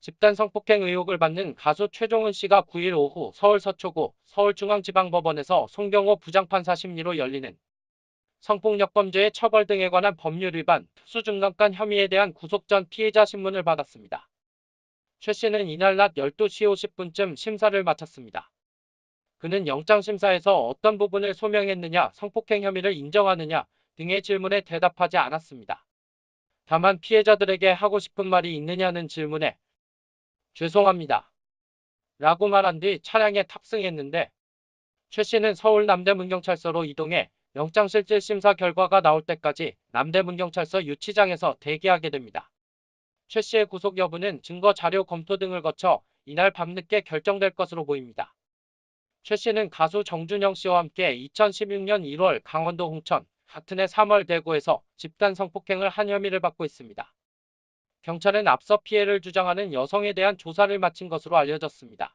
집단 성폭행 의혹을 받는 가수 최종은 씨가 9일 오후 서울 서초구 서울중앙지방법원에서 송경호 부장판사 심리로 열리는 성폭력 범죄의 처벌 등에 관한 법률 위반, 수중간간 혐의에 대한 구속 전 피해자 신문을 받았습니다. 최 씨는 이날 낮 12시 50분쯤 심사를 마쳤습니다. 그는 영장심사에서 어떤 부분을 소명했느냐, 성폭행 혐의를 인정하느냐 등의 질문에 대답하지 않았습니다. 다만 피해자들에게 하고 싶은 말이 있느냐는 질문에 죄송합니다. 라고 말한 뒤 차량에 탑승했는데 최 씨는 서울 남대문경찰서로 이동해 영장실질 심사 결과가 나올 때까지 남대문경찰서 유치장에서 대기하게 됩니다. 최 씨의 구속 여부는 증거 자료 검토 등을 거쳐 이날 밤늦게 결정될 것으로 보입니다. 최 씨는 가수 정준영 씨와 함께 2016년 1월 강원도 홍천, 같은 해 3월 대구에서 집단 성폭행을 한 혐의를 받고 있습니다. 경찰은 앞서 피해를 주장하는 여성에 대한 조사를 마친 것으로 알려졌습니다.